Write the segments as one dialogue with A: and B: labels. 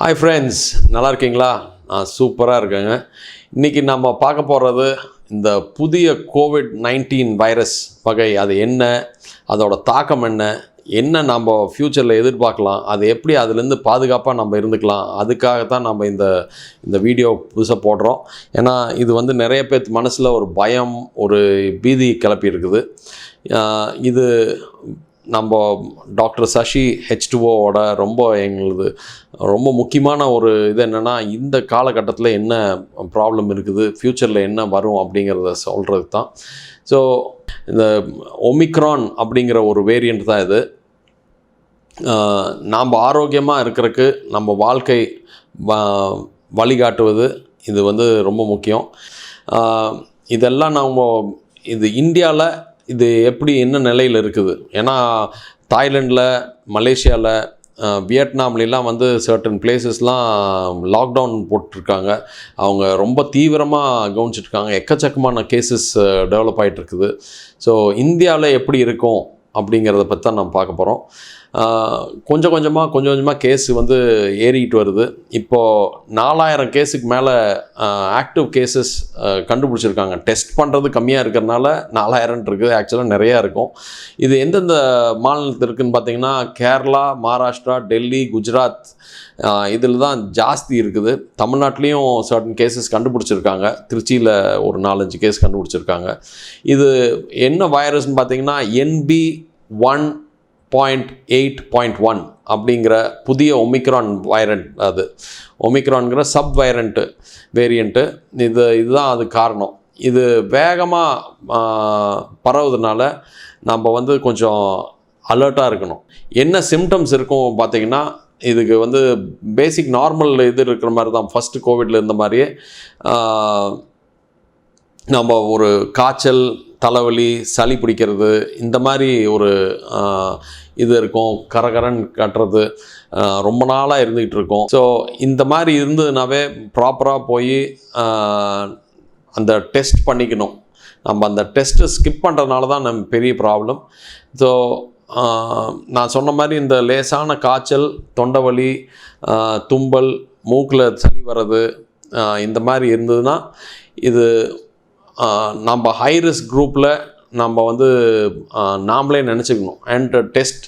A: hi friends நல்லா இருக்கீங்களா நான் சூப்பராக இருக்கேங்க இன்றைக்கி நம்ம பார்க்க போகிறது இந்த புதிய கோவிட் நைன்டீன் வைரஸ் வகை அது என்ன அதோடய தாக்கம் என்ன என்ன நம்ம ஃப்யூச்சரில் எதிர்பார்க்கலாம் அது எப்படி அதுலேருந்து பாதுகாப்பாக நம்ம இருந்துக்கலாம் அதுக்காக தான் நம்ம இந்த இந்த வீடியோ புதுசாக போடுறோம் ஏன்னா இது வந்து நிறைய பேர் மனசில் ஒரு பயம் ஒரு பீதி கிளப்பி இருக்குது இது நம்ம டாக்டர் சஷி ஹெச்டுஓவோட ரொம்ப எங்களது ரொம்ப முக்கியமான ஒரு இது என்னென்னா இந்த காலகட்டத்தில் என்ன ப்ராப்ளம் இருக்குது ஃப்யூச்சரில் என்ன வரும் அப்படிங்கிறத சொல்கிறது தான் ஸோ இந்த ஒமிக்ரான் அப்படிங்கிற ஒரு வேரியண்ட் தான் இது நாம் ஆரோக்கியமாக இருக்கிறதுக்கு நம்ம வாழ்க்கை வழிகாட்டுவது இது வந்து ரொம்ப முக்கியம் இதெல்லாம் நம்ம இது இந்தியாவில் இது எப்படி என்ன நிலையில் இருக்குது ஏன்னா தாய்லாண்டில் மலேசியாவில் வியட்நாம்லாம் வந்து சர்டன் பிளேசஸ்லாம் லாக்டவுன் போட்டிருக்காங்க அவங்க ரொம்ப தீவிரமாக கவனிச்சிட்ருக்காங்க எக்கச்சக்கமான கேசஸ் டெவலப் ஆகிட்டு இருக்குது ஸோ இந்தியாவில் எப்படி இருக்கும் அப்படிங்கிறத பற்றி தான் நம்ம பார்க்க போகிறோம் கொஞ்சம் கொஞ்சமாக கொஞ்சம் கொஞ்சமாக கேஸ் வந்து ஏறிக்கிட்டு வருது இப்போது நாலாயிரம் கேஸுக்கு மேலே ஆக்டிவ் கேஸஸ் கண்டுபிடிச்சிருக்காங்க டெஸ்ட் பண்ணுறது கம்மியாக இருக்கிறனால நாலாயிரம் இருக்குது ஆக்சுவலாக நிறையா இருக்கும் இது எந்தெந்த மாநிலத்தில் இருக்குதுன்னு பார்த்தீங்கன்னா கேரளா மகாராஷ்டிரா டெல்லி குஜராத் இதில் தான் ஜாஸ்தி இருக்குது தமிழ்நாட்டிலையும் சர்டன் கேசஸ் கண்டுபிடிச்சிருக்காங்க திருச்சியில் ஒரு நாலஞ்சு கேஸ் கண்டுபிடிச்சிருக்காங்க இது என்ன வைரஸ்ன்னு பார்த்தீங்கன்னா NB one point eight point one அப்படிங்கிற புதிய ஒமிக்ரான் வைரண்ட் அது ஒமிக்ரான்கிற சப் வைரண்ட்டு வேரியண்ட்டு இது இதுதான் அது காரணம் இது வேகமாக பரவுதுனால நம்ம வந்து கொஞ்சம் அலர்ட்டாக இருக்கணும் என்ன சிம்டம்ஸ் இருக்கும் பார்த்திங்கன்னா இதுக்கு வந்து பேசிக் நார்மல் இது இருக்கிற மாதிரி தான் ஃபஸ்ட்டு கோவிடில் இருந்த மாதிரியே நம்ம ஒரு காய்ச்சல் தலைவலி சளி பிடிக்கிறது இந்த மாதிரி ஒரு இது இருக்கும் கரகரன் கட்டுறது ரொம்ப நாளாக இருந்துகிட்டு இருக்கும் ஸோ இந்த மாதிரி இருந்ததுனாவே ப்ராப்பராக போய் அந்த டெஸ்ட் பண்ணிக்கணும் நம்ம அந்த டெஸ்ட்டு ஸ்கிப் பண்ணுறதுனால தான் நம்ம பெரிய ப்ராப்ளம் ஸோ நான் சொன்ன மாதிரி இந்த லேசான காய்ச்சல் தொண்டவலி தும்பல் மூக்கில் சளி வர்றது இந்த மாதிரி இருந்ததுன்னா இது நம்ம ஹை ரிஸ்க் குரூப்பில் நம்ம வந்து நாமளே நினச்சிக்கணும் அண்ட் டெஸ்ட்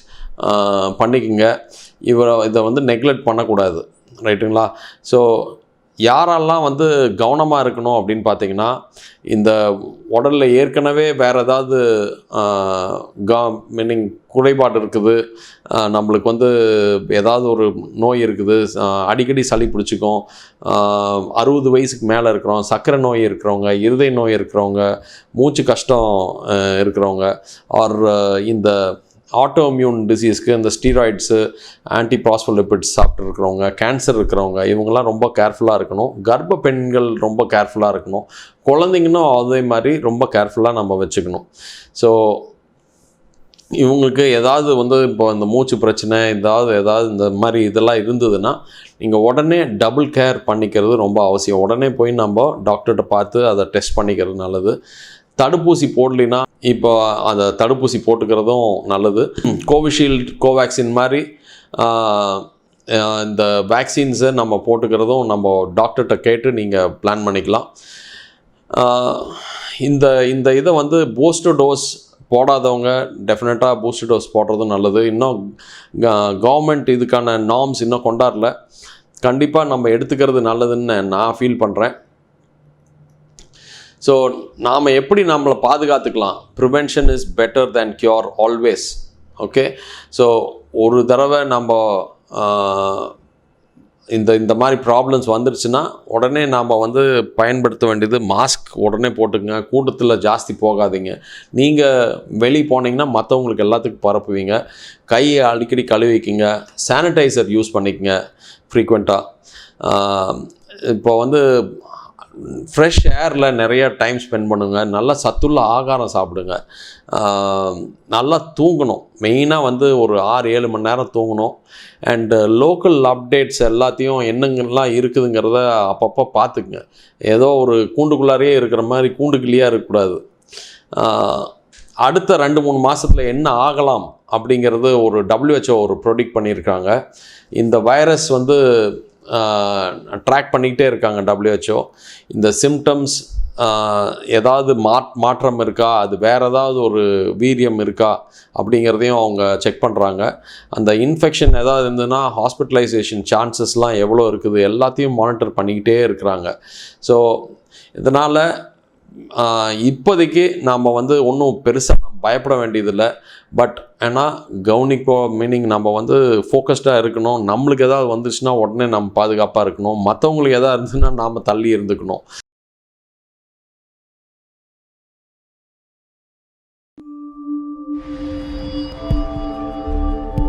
A: பண்ணிக்கோங்க இவரை இதை வந்து நெக்லெக்ட் பண்ணக்கூடாது ரைட்டுங்களா ஸோ யாரெல்லாம் வந்து கவனமாக இருக்கணும் அப்படின்னு பார்த்தீங்கன்னா இந்த உடலில் ஏற்கனவே வேறு ஏதாவது க மீனிங் குறைபாடு இருக்குது நம்மளுக்கு வந்து ஏதாவது ஒரு நோய் இருக்குது அடிக்கடி சளி பிடிச்சிக்கும் அறுபது வயசுக்கு மேலே இருக்கிறோம் சர்க்கரை நோய் இருக்கிறவங்க இருதய நோய் இருக்கிறவங்க மூச்சு கஷ்டம் இருக்கிறவங்க ஆர் இந்த ஆட்டோ இம்யூன் டிசீஸ்க்கு இந்த ஸ்டீராய்ட்ஸு ஆன்டி சாப்பிட்டு இருக்கிறவங்க கேன்சர் இருக்கிறவங்க இவங்கெல்லாம் ரொம்ப கேர்ஃபுல்லாக இருக்கணும் கர்ப்ப பெண்கள் ரொம்ப கேர்ஃபுல்லாக இருக்கணும் குழந்தைங்களும் அதே மாதிரி ரொம்ப கேர்ஃபுல்லாக நம்ம வச்சுக்கணும் ஸோ இவங்களுக்கு ஏதாவது வந்து இப்போ இந்த மூச்சு பிரச்சனை ஏதாவது ஏதாவது இந்த மாதிரி இதெல்லாம் இருந்ததுன்னா நீங்கள் உடனே டபுள் கேர் பண்ணிக்கிறது ரொம்ப அவசியம் உடனே போய் நம்ம டாக்டர்கிட்ட பார்த்து அதை டெஸ்ட் பண்ணிக்கிறது நல்லது தடுப்பூசி போடலினா இப்போ அந்த தடுப்பூசி போட்டுக்கிறதும் நல்லது கோவிஷீல்டு கோவேக்சின் மாதிரி இந்த வேக்சின்ஸை நம்ம போட்டுக்கிறதும் நம்ம டாக்டர்கிட்ட கேட்டு நீங்கள் பிளான் பண்ணிக்கலாம் இந்த இந்த இதை வந்து பூஸ்டர் டோஸ் போடாதவங்க டெஃபினட்டாக பூஸ்டர் டோஸ் போடுறதும் நல்லது இன்னும் கவர்மெண்ட் இதுக்கான நார்ம்ஸ் இன்னும் கொண்டாடல கண்டிப்பாக நம்ம எடுத்துக்கிறது நல்லதுன்னு நான் ஃபீல் பண்ணுறேன் ஸோ நாம் எப்படி நம்மளை பாதுகாத்துக்கலாம் prevention is better than cure always okay so ஒரு தடவை நம்ம இந்த இந்த மாதிரி ப்ராப்ளம்ஸ் வந்துருச்சுன்னா உடனே நாம் வந்து பயன்படுத்த வேண்டியது மாஸ்க் உடனே போட்டுக்கங்க கூட்டத்தில் ஜாஸ்தி போகாதீங்க நீங்கள் வெளியே போனீங்கன்னா மற்றவங்களுக்கு எல்லாத்துக்கும் பரப்புவீங்க கையை அடிக்கடி கழுவிக்கிங்க சானிடைசர் யூஸ் பண்ணிக்கங்க ஃப்ரீக்வெண்ட்டாக இப்போ வந்து ஃப்ரெஷ் ஏரில் நிறைய டைம் ஸ்பெண்ட் பண்ணுங்கள் நல்லா சத்துள்ள ஆகாரம் சாப்பிடுங்க நல்லா தூங்கணும் மெயினாக வந்து ஒரு ஆறு ஏழு மணி நேரம் தூங்கணும் அண்டு லோக்கல் அப்டேட்ஸ் எல்லாத்தையும் என்னங்கெல்லாம் இருக்குதுங்கிறத அப்பப்போ பார்த்துக்குங்க ஏதோ ஒரு கூண்டுக்குள்ளாரையே இருக்கிற மாதிரி கூண்டுக்குள்ளேயே இருக்கக்கூடாது அடுத்த ரெண்டு மூணு மாதத்தில் என்ன ஆகலாம் அப்படிங்கிறது ஒரு டபிள்யூஹெச்ஓ ஒரு ப்ரொடிக்ட் பண்ணியிருக்காங்க இந்த வைரஸ் வந்து ட்ராக் பண்ணிக்கிட்டே இருக்காங்க டபிள்யூஹெச்ஓ இந்த சிம்டம்ஸ் ஏதாவது மா மாற்றம் இருக்கா அது வேறு ஏதாவது ஒரு வீரியம் இருக்கா அப்படிங்கிறதையும் அவங்க செக் பண்ணுறாங்க அந்த இன்ஃபெக்ஷன் ஏதாவது இருந்ததுன்னா ஹாஸ்பிட்டலைசேஷன் சான்சஸ்லாம் எவ்வளோ இருக்குது எல்லாத்தையும் மானிட்டர் பண்ணிக்கிட்டே இருக்கிறாங்க ஸோ இதனால் இப்போதைக்கு நாம் வந்து ஒன்றும் பெருசாக பயப்பட வேண்டியதில்லை பட் ஏன்னா கவனிக்கோ மீனிங் நம்ம வந்து ஃபோக்கஸ்டாக இருக்கணும் நம்மளுக்கு எதாவது வந்துச்சுன்னா உடனே நம்ம பாதுகாப்பாக இருக்கணும் மற்றவங்களுக்கு எதாவது இருந்துச்சுன்னா நாம் தள்ளி இருந்துக்கணும்